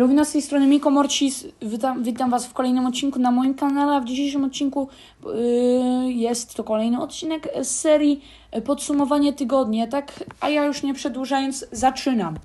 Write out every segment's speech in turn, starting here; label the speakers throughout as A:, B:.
A: Luwina z tej strony Miko Morcis. Witam, witam Was w kolejnym odcinku na moim kanale. A w dzisiejszym odcinku yy, jest to kolejny odcinek z serii yy, Podsumowanie tygodnia. Tak, a ja już nie przedłużając, zaczynam.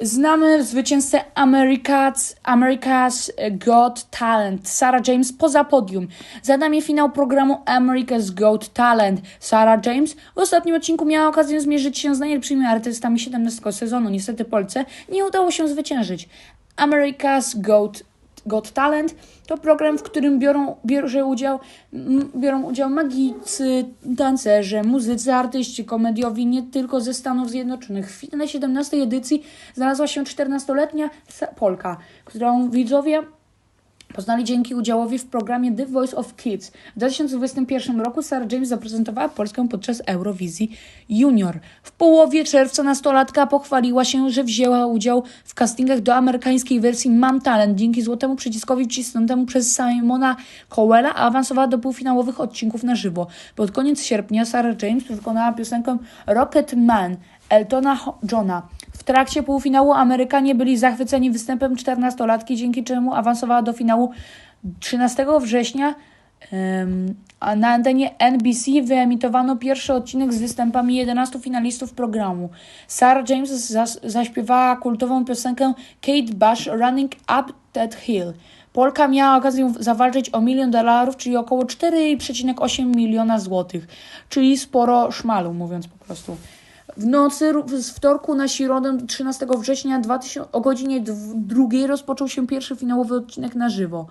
A: Znamy zwycięzcę America's, America's Got Talent, Sarah James poza podium. Za nami finał programu America's Got Talent. Sarah James w ostatnim odcinku miała okazję zmierzyć się z najlepszymi artystami 17 sezonu. Niestety Polce nie udało się zwyciężyć. America's Got Got Talent to program, w którym biorą, bierze udział, biorą udział magicy, tancerze, muzycy, artyści komediowi nie tylko ze Stanów Zjednoczonych. W finale 17 edycji znalazła się 14-letnia Sa- Polka, którą widzowie Poznali dzięki udziałowi w programie The Voice of Kids. W 2021 roku Sarah James zaprezentowała Polskę podczas Eurowizji Junior. W połowie czerwca nastolatka pochwaliła się, że wzięła udział w castingach do amerykańskiej wersji Mam Talent. Dzięki złotemu przyciskowi wcisnątemu przez Simona Cowella awansowała do półfinałowych odcinków na żywo. Pod koniec sierpnia Sarah James wykonała piosenkę Rocket Man Eltona Johna. W trakcie półfinału Amerykanie byli zachwyceni występem 14-latki, dzięki czemu awansowała do finału 13 września. A na antenie NBC wyemitowano pierwszy odcinek z występami 11 finalistów programu. Sarah James zas- zaśpiewała kultową piosenkę Kate Bush Running Up That Hill. Polka miała okazję zawalczyć o milion dolarów, czyli około 4,8 miliona złotych, czyli sporo szmalu, mówiąc po prostu. W nocy z wtorku na środę 13 września 2000, o godzinie dw- drugiej rozpoczął się pierwszy finałowy odcinek na żywo.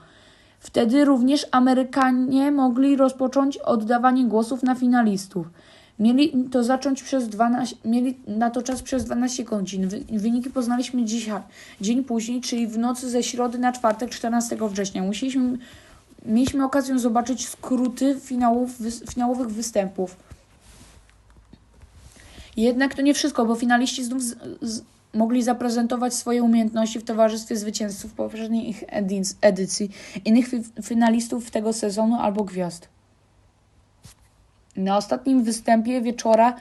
A: Wtedy również Amerykanie mogli rozpocząć oddawanie głosów na finalistów. Mieli to zacząć przez 12, mieli na to czas przez 12 godzin. Wy, wyniki poznaliśmy dzisiaj, dzień później, czyli w nocy ze środy na czwartek 14 września. Musieliśmy, mieliśmy okazję zobaczyć skróty finałów, finałowych występów. Jednak to nie wszystko, bo finaliści znów z, z, mogli zaprezentować swoje umiejętności w towarzystwie zwycięzców poprzedniej ich edyc- edycji, innych fi- finalistów tego sezonu albo gwiazd. Na ostatnim występie wieczora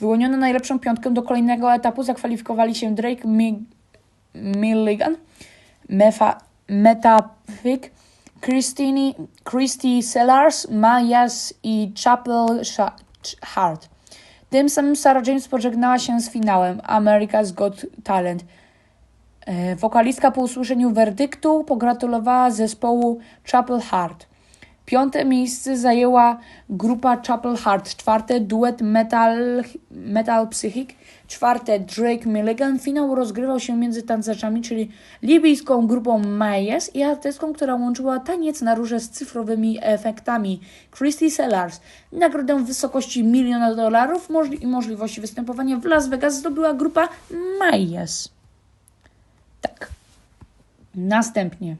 A: wyłoniono najlepszą piątkę do kolejnego etapu. Zakwalifikowali się Drake Mi- Milligan, Mefa- Metafik, Christine, Christy Sellars, Mayas i Chapel Sha- Hart. Tym samym Sarah James pożegnała się z finałem America's Got Talent. E, Wokalistka po usłyszeniu werdyktu pogratulowała zespołu Chapel Heart. Piąte miejsce zajęła grupa Chapel Heart, czwarte duet Metal, Metal Psychic, czwarte Drake Milligan. Finał rozgrywał się między tancerzami, czyli libijską grupą Mayes i artystką, która łączyła taniec na róże z cyfrowymi efektami Christy Sellars. Nagrodę w wysokości miliona dolarów i możliwości występowania w Las Vegas zdobyła grupa Mayes. Tak. Następnie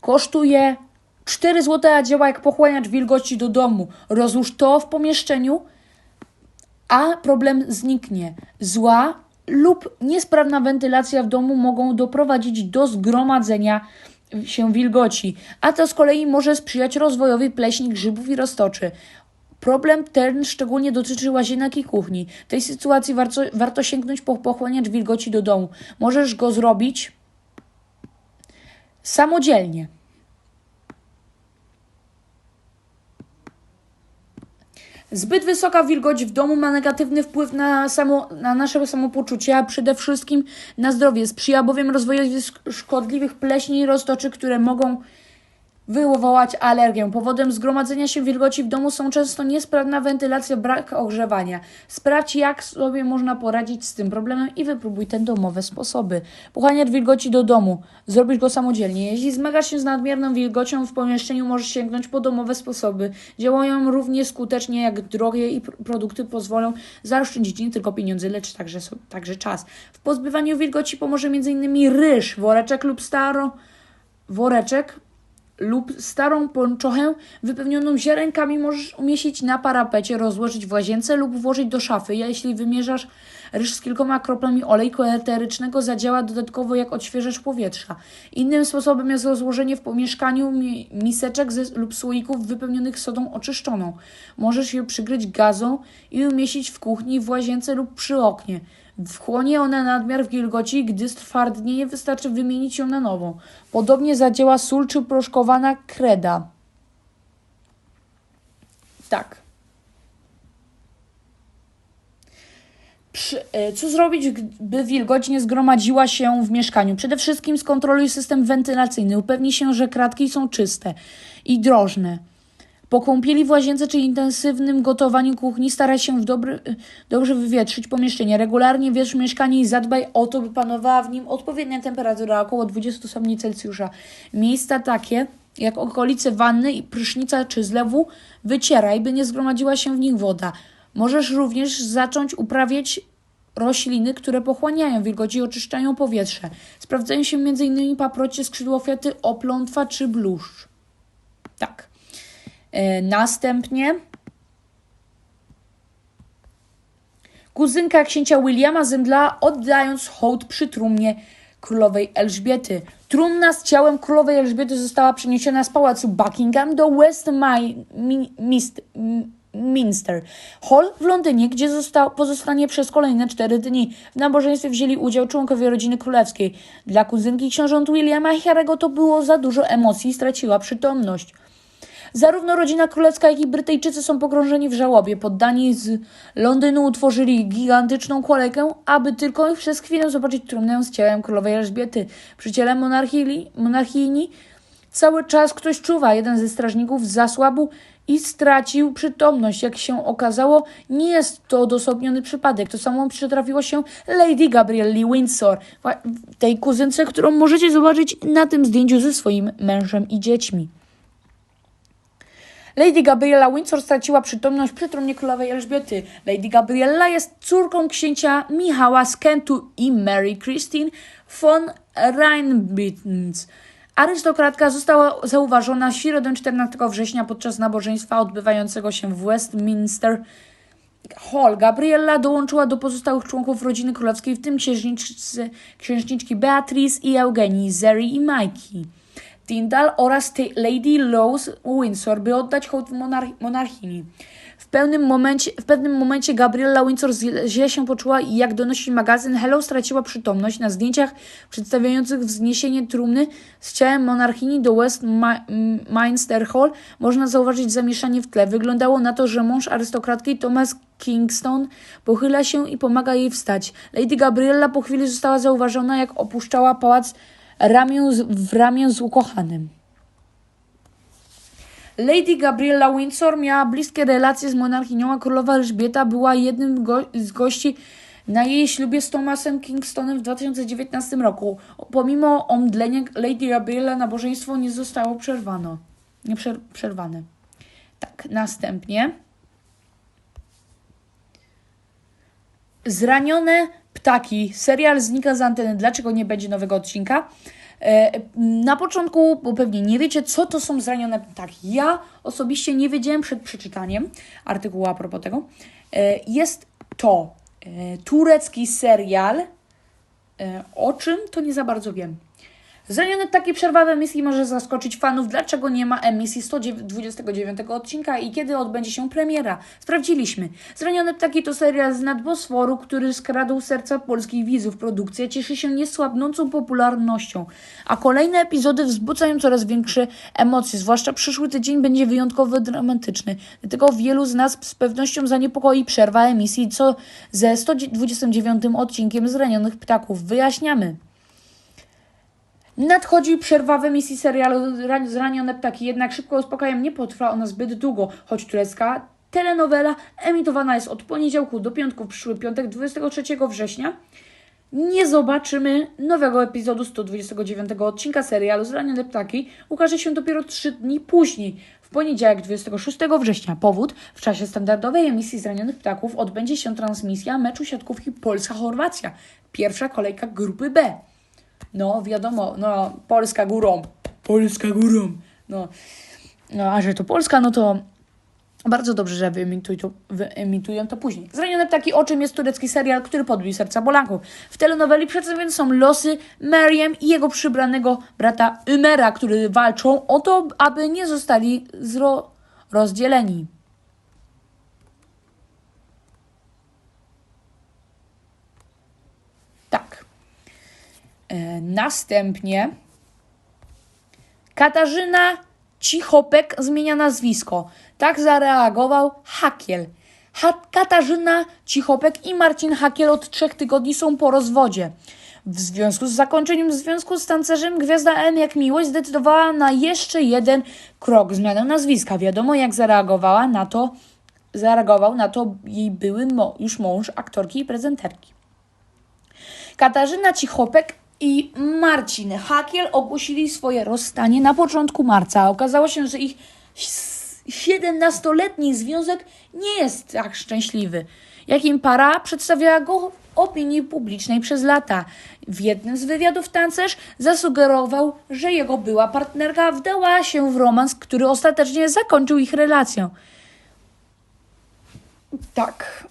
A: kosztuje 4 zł, a działa jak pochłaniacz wilgoci do domu. Rozłóż to w pomieszczeniu, a problem zniknie. Zła lub niesprawna wentylacja w domu mogą doprowadzić do zgromadzenia się wilgoci, a to z kolei może sprzyjać rozwojowi pleśni, grzybów i roztoczy. Problem ten szczególnie dotyczy łazienek i kuchni. W tej sytuacji warto, warto sięgnąć po pochłaniacz wilgoci do domu. Możesz go zrobić samodzielnie. Zbyt wysoka wilgoć w domu ma negatywny wpływ na, samo, na nasze samopoczucie, a przede wszystkim na zdrowie. Sprzyja bowiem rozwojowi szkodliwych pleśni i roztoczy, które mogą wywołać alergię. Powodem zgromadzenia się wilgoci w domu są często niesprawna wentylacja, brak ogrzewania. Sprawdź, jak sobie można poradzić z tym problemem i wypróbuj te domowe sposoby. Pochłaniacz wilgoci do domu. Zrobisz go samodzielnie. Jeśli zmagasz się z nadmierną wilgocią w pomieszczeniu, możesz sięgnąć po domowe sposoby. Działają równie skutecznie jak drogie i pr- produkty pozwolą zaoszczędzić nie tylko pieniądze, lecz także, także czas. W pozbywaniu wilgoci pomoże m.in. ryż, woreczek lub staro woreczek lub starą pończochę wypełnioną ziarenkami możesz umieścić na parapecie, rozłożyć w łazience lub włożyć do szafy. Jeśli wymierzasz ryż z kilkoma kroplami olejku eterycznego, zadziała dodatkowo jak odświeżacz powietrza. Innym sposobem jest rozłożenie w pomieszkaniu mi- miseczek ze, lub słoików wypełnionych sodą oczyszczoną. Możesz je przykryć gazą i umieścić w kuchni, w łazience lub przy oknie. Wchłonie ona nadmiar w wilgoci, gdy stwardnieje, wystarczy wymienić ją na nową. Podobnie zadziała sól czy proszkowana kreda. Tak. E, co zrobić, by wilgoć nie zgromadziła się w mieszkaniu? Przede wszystkim skontroluj system wentylacyjny. Upewnij się, że kratki są czyste i drożne. Po kąpieli w łazience czy intensywnym gotowaniu kuchni staraj się w dobry, dobrze wywietrzyć pomieszczenie. Regularnie wietrz mieszkanie i zadbaj o to, by panowała w nim odpowiednia temperatura około 20 stopni Celsjusza. Miejsca takie jak okolice wanny i prysznica czy zlewu wycieraj, by nie zgromadziła się w nich woda. Możesz również zacząć uprawiać rośliny, które pochłaniają wilgoć i oczyszczają powietrze. Sprawdzają się m.in. paprocie, skrzydłofioty, oplątwa czy bluszcz. E, następnie kuzynka księcia Williama zemdlała oddając hołd przy trumnie królowej Elżbiety. Trumna z ciałem królowej Elżbiety została przeniesiona z pałacu Buckingham do Westminster Hall w Londynie, gdzie został, pozostanie przez kolejne cztery dni. W nabożeństwie wzięli udział członkowie rodziny królewskiej. Dla kuzynki książąt Williama i Harry'ego to było za dużo emocji i straciła przytomność. Zarówno rodzina królewska, jak i Brytyjczycy są pogrążeni w żałobie. Poddani z Londynu utworzyli gigantyczną kolejkę, aby tylko przez chwilę zobaczyć trumnę z ciałem królowej Elżbiety. Przy ciele monarchii, monarchini cały czas ktoś czuwa. Jeden ze strażników zasłabł i stracił przytomność. Jak się okazało, nie jest to odosobniony przypadek. To samo przytrafiło się Lady Gabrielle Lee Windsor, tej kuzynce, którą możecie zobaczyć na tym zdjęciu ze swoim mężem i dziećmi. Lady Gabriella Windsor straciła przytomność przy trumnie królowej Elżbiety. Lady Gabriella jest córką księcia Michała z Kentu i Mary Christine von Rheinbitz. Arystokratka została zauważona w środę 14 września podczas nabożeństwa odbywającego się w Westminster Hall. Gabriella dołączyła do pozostałych członków rodziny królewskiej, w tym księżniczki Beatrice i Eugenii, Zeri i Mikey. Tyndall oraz Lady Rose Windsor, by oddać hołd monar monarchini. W pewnym, momencie, w pewnym momencie Gabriella Windsor źle się poczuła i jak donosi magazyn Hello straciła przytomność. Na zdjęciach przedstawiających wzniesienie trumny z ciałem monarchini do Westminster Hall można zauważyć zamieszanie w tle. Wyglądało na to, że mąż arystokratki Thomas Kingston pochyla się i pomaga jej wstać. Lady Gabriella po chwili została zauważona, jak opuszczała pałac ramię w ramię z ukochanym. Lady Gabriella Windsor miała bliskie relacje z monarchinią, a królowa Elżbieta była jednym go z gości na jej ślubie z Thomasem Kingstonem w 2019 roku. Pomimo omdlenia Lady Gabriella nabożeństwo nie zostało przerwano. Nie przer przerwane. Tak, następnie Zranione ptaki. Serial znika z anteny. Dlaczego nie będzie nowego odcinka? E, na początku, bo pewnie nie wiecie, co to są zranione ptaki. Ja osobiście nie wiedziałem przed przeczytaniem artykułu a propos tego. E, jest to e, turecki serial. O czym to nie za bardzo wiem. Zranione ptaki przerwa w emisji może zaskoczyć fanów, dlaczego nie ma emisji 129 odcinka i kiedy odbędzie się premiera. Sprawdziliśmy. Zranione ptaki to serial z nadbosforu, który skradł serca polskich widzów. Produkcja cieszy się niesłabnącą popularnością, a kolejne epizody wzbudzają coraz większe emocje, zwłaszcza przyszły tydzień będzie wyjątkowo dramatyczny. Dlatego wielu z nas z pewnością zaniepokoi przerwa emisji, co ze 129 odcinkiem Zranionych Ptaków. Wyjaśniamy. Nadchodzi przerwa w emisji serialu Zranione Ptaki, jednak szybko uspokajem nie potrwa ona zbyt długo, choć turecka telenowela emitowana jest od poniedziałku do piątku w przyszły piątek 23 września. Nie zobaczymy nowego epizodu 129 odcinka serialu Zranione Ptaki. Ukaże się dopiero 3 dni później, w poniedziałek 26 września. Powód w czasie standardowej emisji Zranionych Ptaków odbędzie się transmisja meczu siatkówki Polska-Chorwacja. Pierwsza kolejka grupy B. No, wiadomo, no, Polska górą. Polska górą. No, no a że to Polska, no to bardzo dobrze, że wyemitują to, wyemitują to później. Zranione ptaki, o czym jest turecki serial, który podbił serca Polaków. W telenoweli przedstawione są losy Meriem i jego przybranego brata Ymera, którzy walczą o to, aby nie zostali rozdzieleni. E, następnie Katarzyna Cichopek zmienia nazwisko. Tak zareagował Hakiel. Ha Katarzyna Cichopek i Marcin Hakiel od trzech tygodni są po rozwodzie. W związku z zakończeniem związku z tancerzem Gwiazda M jak miłość zdecydowała na jeszcze jeden krok, zmianę nazwiska. Wiadomo jak zareagowała na to, zareagował na to jej były już mąż aktorki i prezenterki. Katarzyna Cichopek i Marcin Hakiel ogłosili swoje rozstanie na początku marca. Okazało się, że ich 17-letni związek nie jest tak szczęśliwy, jakim para przedstawiała go opinii publicznej przez lata. W jednym z wywiadów tancerz zasugerował, że jego była partnerka wdała się w romans, który ostatecznie zakończył ich relację. Tak,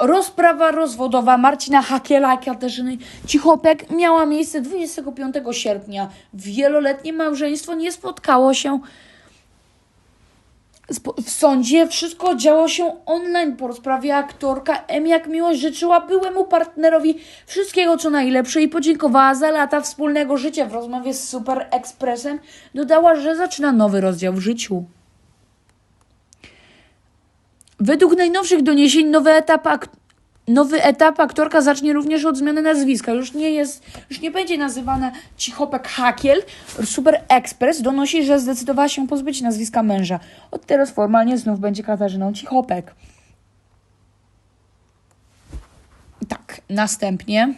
A: Rozprawa rozwodowa Marcina Hakiela i Katarzyny Cichopek miała miejsce 25 sierpnia. Wieloletnie małżeństwo nie spotkało się w sądzie. Wszystko działo się online. Po rozprawie aktorka M jak miłość życzyła byłemu partnerowi wszystkiego co najlepsze i podziękowała za lata wspólnego życia. W rozmowie z Super Expressem dodała, że zaczyna nowy rozdział w życiu. Według najnowszych doniesień nowy etap, ak- nowy etap aktorka zacznie również od zmiany nazwiska. Już nie jest, już nie będzie nazywana Cichopek Hakiel. Super Express donosi, że zdecydowała się pozbyć nazwiska męża. Od teraz formalnie znów będzie Katarzyną Cichopek. Tak, następnie.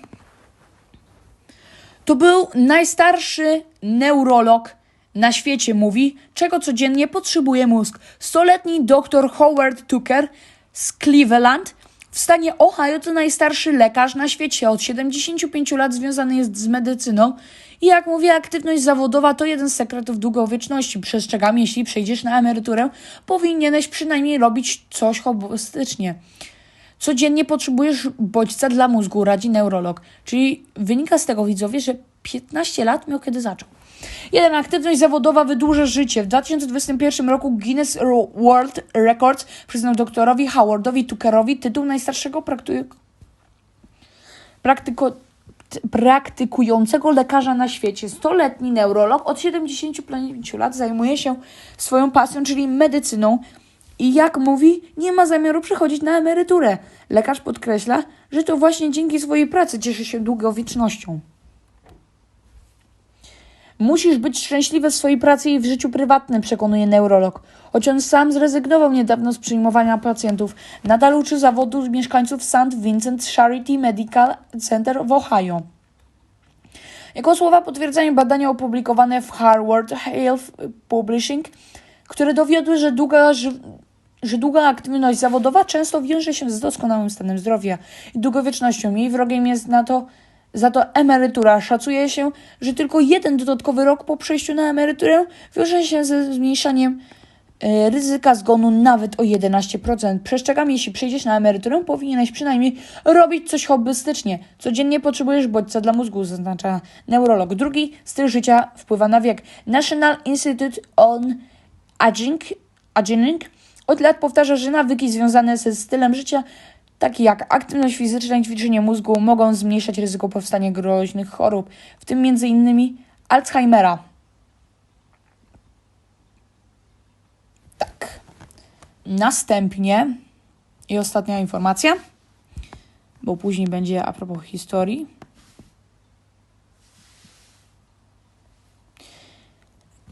A: To był najstarszy neurolog na świecie mówi, czego codziennie potrzebuje mózg. Stoletni dr Howard Tucker z Cleveland w stanie Ohio to najstarszy lekarz na świecie. Od 75 lat związany jest z medycyną i jak mówię, aktywność zawodowa to jeden z sekretów długowieczności. Przestrzegam, jeśli przejdziesz na emeryturę, powinieneś przynajmniej robić coś hobbystycznie. Codziennie potrzebujesz bodźca dla mózgu, radzi neurolog. Czyli wynika z tego, widzowie, że 15 lat miał kiedy zaczął. Jeden, aktywność zawodowa wydłuża życie. W 2021 roku Guinness World Records przyznał doktorowi Howardowi Tuckerowi tytuł najstarszego praktyko... praktykującego lekarza na świecie. Stoletni neurolog od 75 lat zajmuje się swoją pasją, czyli medycyną. I jak mówi, nie ma zamiaru przechodzić na emeryturę. Lekarz podkreśla, że to właśnie dzięki swojej pracy cieszy się długowiecznością. Musisz być szczęśliwy w swojej pracy i w życiu prywatnym, przekonuje neurolog. Choć on sam zrezygnował niedawno z przyjmowania pacjentów, nadal uczy zawodu mieszkańców St. Vincent Charity Medical Center w Ohio. Jego słowa potwierdzają badania opublikowane w Harvard Health Publishing, które dowiodły, że długa, że długa aktywność zawodowa często wiąże się z doskonałym stanem zdrowia i długowiecznością. Jej wrogiem jest na to za to emerytura. Szacuje się, że tylko jeden dodatkowy rok po przejściu na emeryturę wiąże się ze zmniejszaniem e, ryzyka zgonu nawet o 11%. Przestrzegam, jeśli przejdziesz na emeryturę, powinieneś przynajmniej robić coś hobbystycznie. Codziennie potrzebujesz bodźca dla mózgu, zaznacza neurolog. Drugi styl życia wpływa na wiek. National Institute on Aging, Aging od lat powtarza, że nawyki związane ze stylem życia takie jak aktywność fizyczna i ćwiczenie mózgu, mogą zmniejszać ryzyko powstania groźnych chorób, w tym m.in. Alzheimera. Tak. Następnie i ostatnia informacja, bo później będzie a propos historii.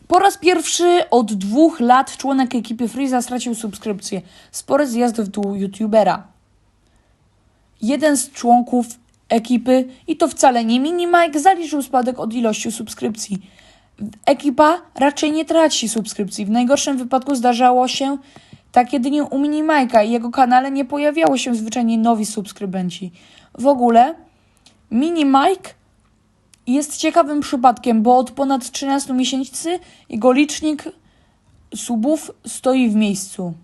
A: Po raz pierwszy od dwóch lat członek ekipy Freeza stracił subskrypcję. Spory zjazd w dół youtubera jeden z członków ekipy, i to wcale nie Mini Mike, zaliczył spadek od ilości subskrypcji. Ekipa raczej nie traci subskrypcji. W najgorszym wypadku zdarzało się tak jedynie u Mini Mike'a i jego kanale nie pojawiało się zwyczajnie nowi subskrybenci. W ogóle Mini Mike jest ciekawym przypadkiem, bo od ponad 13 miesięcy jego licznik subów stoi w miejscu.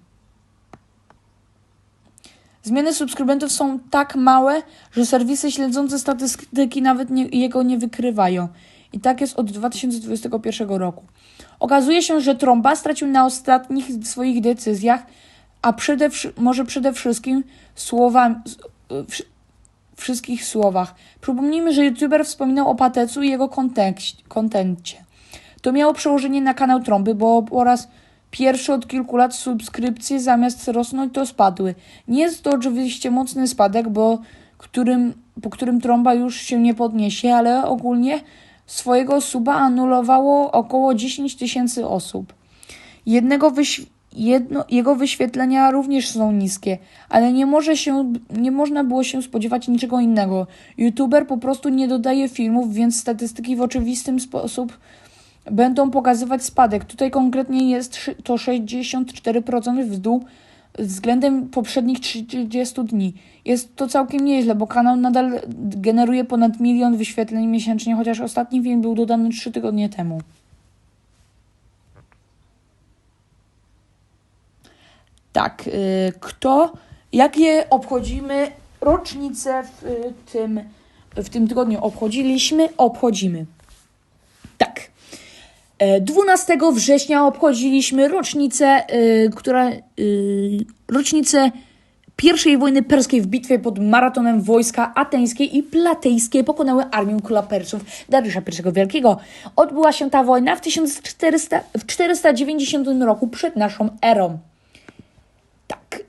A: Zmiany subskrybentów są tak małe, że serwisy śledzące statystyki nawet nie, jego nie wykrywają. I tak jest od 2021 roku. Okazuje się, że Tromba stracił na ostatnich swoich decyzjach, a przede, może przede wszystkim słowami, wszystkich słowach. Przypomnijmy, że youtuber wspominał o Patecu i jego kontencie. To miało przełożenie na kanał Trąby, bo po raz pierwszy od kilku lat subskrypcje zamiast rosnąć to spadły. Nie jest to oczywiście mocny spadek, bo którym, po którym Trąba już się nie podniesie, ale ogólnie swojego suba anulowało około 10 tysięcy osób. Jednego jedno, jego wyświetlenia również są niskie, ale nie, może się, nie można było się spodziewać niczego innego. YouTuber po prostu nie dodaje filmów, więc statystyki w oczywisty sposób będą pokazywać spadek. Tutaj konkretnie jest to 64% w dół względem poprzednich 30 dni. Jest to całkiem nieźle, bo kanał nadal generuje ponad milion wyświetleń miesięcznie, chociaż ostatni film był dodany 3 tygodnie temu. Tak, y, kto, jakie obchodzimy rocznice w y, tym, w tym tygodniu? Obchodziliśmy, obchodzimy. Tak. E, 12 września obchodziliśmy rocznicę, y, która y, rocznicę pierwszej wojny perskiej w bitwie pod Maratonem wojska ateńskie i platejskie pokonały armię króla Persów Dariusza I Wielkiego. Odbyła się ta wojna w 1400, w 490 roku przed naszą erą. Tak.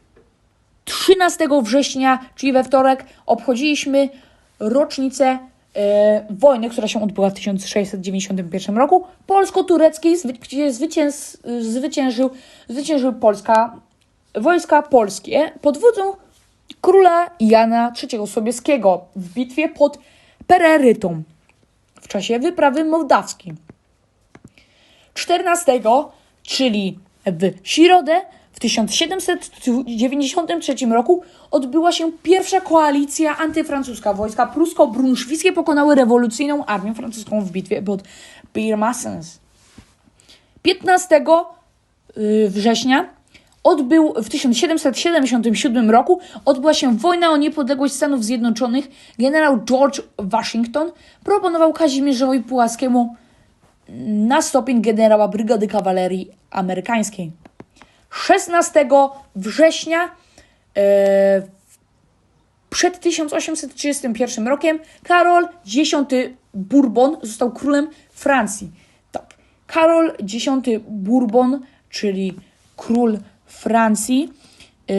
A: 13 września, czyli we wtorek, obchodziliśmy rocznicę e, wojny, która się odbyła w 1691 roku, polsko-tureckiej, gdzie zwycięz, zwyciężył, zwyciężył Polska, wojska polskie pod wodzą króla Jana III Sobieskiego w bitwie pod Pererytą w czasie wyprawy mołdawskiej. 14, czyli w środę w 1793 roku odbyła się pierwsza koalicja antyfrancuska. Wojska prusko-brunszwickie pokonały rewolucyjną armię francuską w bitwie pod Pirmasens. 15 y, września odbył w 1777 roku odbyła się wojna o niepodległość Stanów Zjednoczonych. Generał George Washington proponował Kazimierzowi Pułaskiemu na stopień generała brygady kawalerii amerykańskiej. 16 września e, przed 1831 rokiem Karol X Bourbon został królem Francji. Tak, Karol X Bourbon, czyli król Francji. E,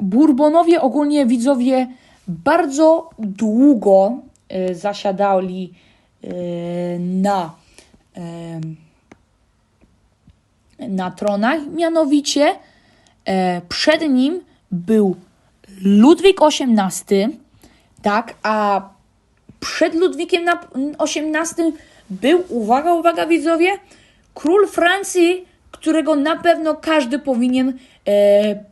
A: Bourbonowie ogólnie widzowie bardzo długo e, zasiadali na na tronach, mianowicie e, przed nim był Ludwik XVIII, tak, a przed Ludwikiem XVIII był, uwaga, uwaga widzowie, król Francji, którego na pewno każdy powinien e,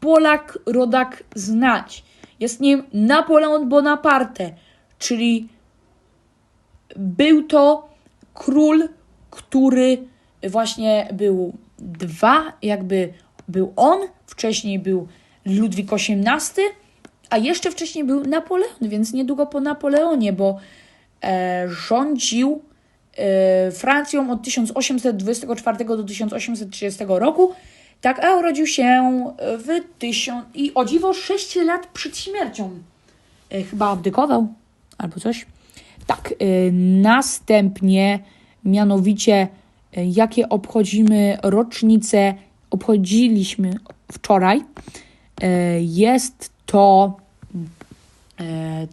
A: Polak, rodak znać. Jest nim Napoleon Bonaparte, czyli był to król, który właśnie był dwa, jakby był on, wcześniej był Ludwik XVIII, a jeszcze wcześniej był Napoleon, więc niedługo po Napoleonie, bo e, rządził e, Francją od 1824 do 1830 roku. Tak, a urodził się w tysiąc... i o dziwo 6 lat przed śmiercią. E, chyba abdykował albo coś. Tak, e, następnie mianowicie e, jakie obchodzimy rocznicę, obchodziliśmy wczoraj. E, Jest to e,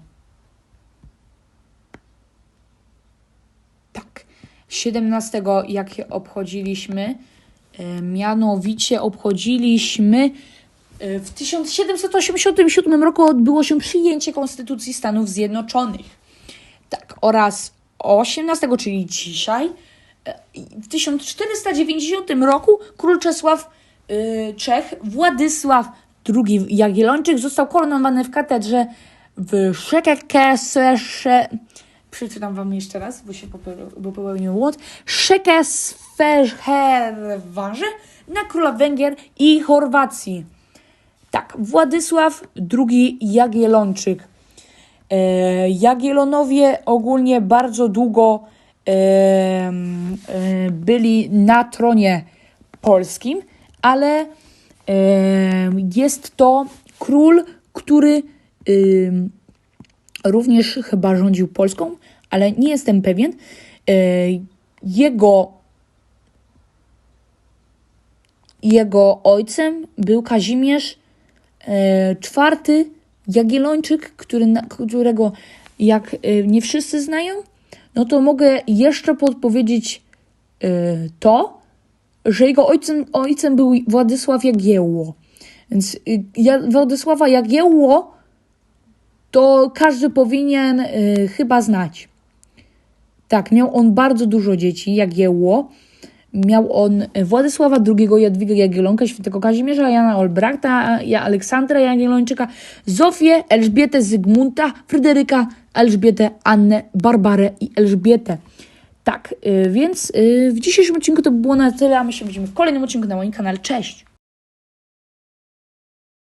A: tak, 17 jakie obchodziliśmy, e, mianowicie obchodziliśmy w 1787 roku odbyło się przyjęcie Konstytucji Stanów Zjednoczonych. Tak, oraz 18, czyli dzisiaj, w 1490 roku król Czesław y, Czech Władysław II Jagiellończyk został koronowany w katedrze w Szekekesesze. Przeczytam wam jeszcze raz, bo się popełnił łot. Szekesferherwarze na króla Węgier i Chorwacji. Tak, Władysław II Jagiellończyk. E, Jagiellonowie ogólnie bardzo długo byli na tronie polskim, ale e, jest to król, który również chyba rządził Polską, ale nie jestem pewien. E, Jego, jego ojcem był Kazimierz e, IV Jagiellończyk, który, którego jak e, nie wszyscy znają, no to mogę jeszcze podpowiedzieć e, to, że jego ojcem, ojcem był Władysław Jagiełło. Więc y, ja, Władysława Jagiełło to każdy powinien y, chyba znać. Tak, miał on bardzo dużo dzieci, Jagiełło. Miał on Władysława II, Jadwigę Jagiellonkę, świętego Kazimierza, Jana Olbrachta, Aleksandra Jagiellończyka, Zofię, Elżbietę Zygmunta, Fryderyka, Elżbietę, Annę, Barbarę i Elżbietę. Tak, y, więc y, w dzisiejszym odcinku to by było na tyle, a my się widzimy w kolejnym odcinku na moim kanale. Cześć!